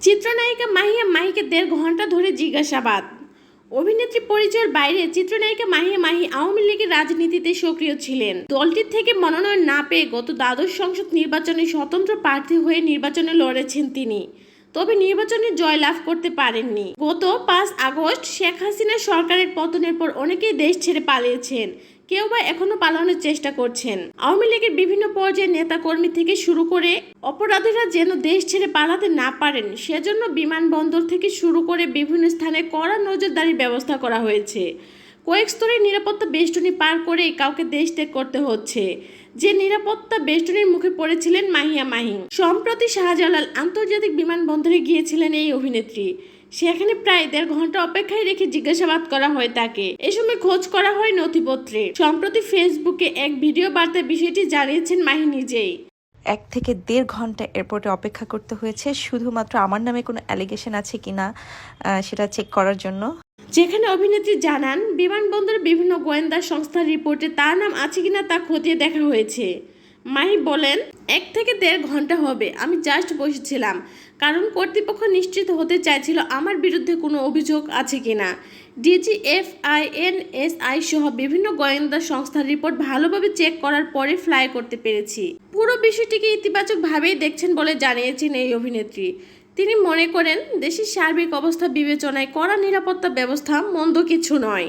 চিত্রনায়িকা মাহিয়া মাহিকে দেড় ঘণ্টা ধরে জিজ্ঞাসাবাদ। অভিনেত্রী পরিচয়ের বাইরে চিত্রনায়িকা মাহিয়া মাহি আওয়ামী লীগের রাজনীতিতে সক্রিয় ছিলেন। দলটির থেকে মনোনয়ন না পেয়ে গত দ্বাদশ সংসদ নির্বাচনে স্বতন্ত্র প্রার্থী হয়ে নির্বাচনে লড়েছেন তিনি। তবে নির্বাচনে জয়লাভ করতে পারেননি। গত পাঁচ আগস্ট শেখ হাসিনা সরকারের পতনের পর অনেকেই দেশ ছেড়ে পালিয়েছেন। কেউ বা এখনও পালানোর চেষ্টা করছেন। আওয়ামী লীগের বিভিন্ন পর্যায়ের নেতাকর্মী থেকে শুরু করে অপরাধীরা যেন দেশ ছেড়ে পালাতে না পারেন, সেজন্য বিমানবন্দর থেকে শুরু করে বিভিন্ন স্থানে কড়া নজরদারির ব্যবস্থা করা হয়েছে। কয়েক স্তরের নিরাপত্তা বেষ্টনী পার করেই কাউকে দেশ ত্যাগ করতে হচ্ছে। যে নিরাপত্তা বেষ্টনীর মুখে পড়েছিলেন মাহিয়া মাহি সম্প্রতি শাহজালাল আন্তর্জাতিক বিমানবন্দরে গিয়েছিলেন এই অভিনেত্রী। সেখানে প্রায় দেড় ঘণ্টা অপেক্ষায় রেখে জিজ্ঞাসাবাদ করা হয় তাকে। এ সময় খোঁজ করা হয় নথিপত্রে। সম্প্রতি ফেসবুকে এক ভিডিও বার্তায় বিষয়টি জানিয়েছেন মাহি নিজেই। এক থেকে দেড় ঘণ্টা এয়ারপোর্টে অপেক্ষা করতে হয়েছে। শুধুমাত্র আমার নামে কোনো অ্যালিগেশন আছে কি না সেটা চেক করার জন্য। যেখানে অভিনেত্রী জানান, বিমানবন্দরের বিভিন্ন গোয়েন্দা সংস্থার রিপোর্টে তার নাম আছে কিনা তা খতিয়ে দেখা হয়েছে। মাহি বলেন, এক থেকে দেড় ঘণ্টা হবে, আমি জাস্ট বসেছিলাম। কারণ কর্তৃপক্ষ নিশ্চিত হতে চাইছিল আমার বিরুদ্ধে কোনো অভিযোগ আছে কিনা। ডিজিএফআইএনএসআই সহ বিভিন্ন গোয়েন্দা সংস্থার রিপোর্ট ভালোভাবে চেক করার পরে ফ্লাই করতে পেরেছি। পুরো বিষয়টিকে ইতিবাচকভাবেই দেখছেন বলে জানিয়েছেন এই অভিনেত্রী। তিনি মনে করেন দেশের সার্বিক অবস্থা বিবেচনায় কড়া নিরাপত্তা ব্যবস্থা মন্দ কিছু নয়।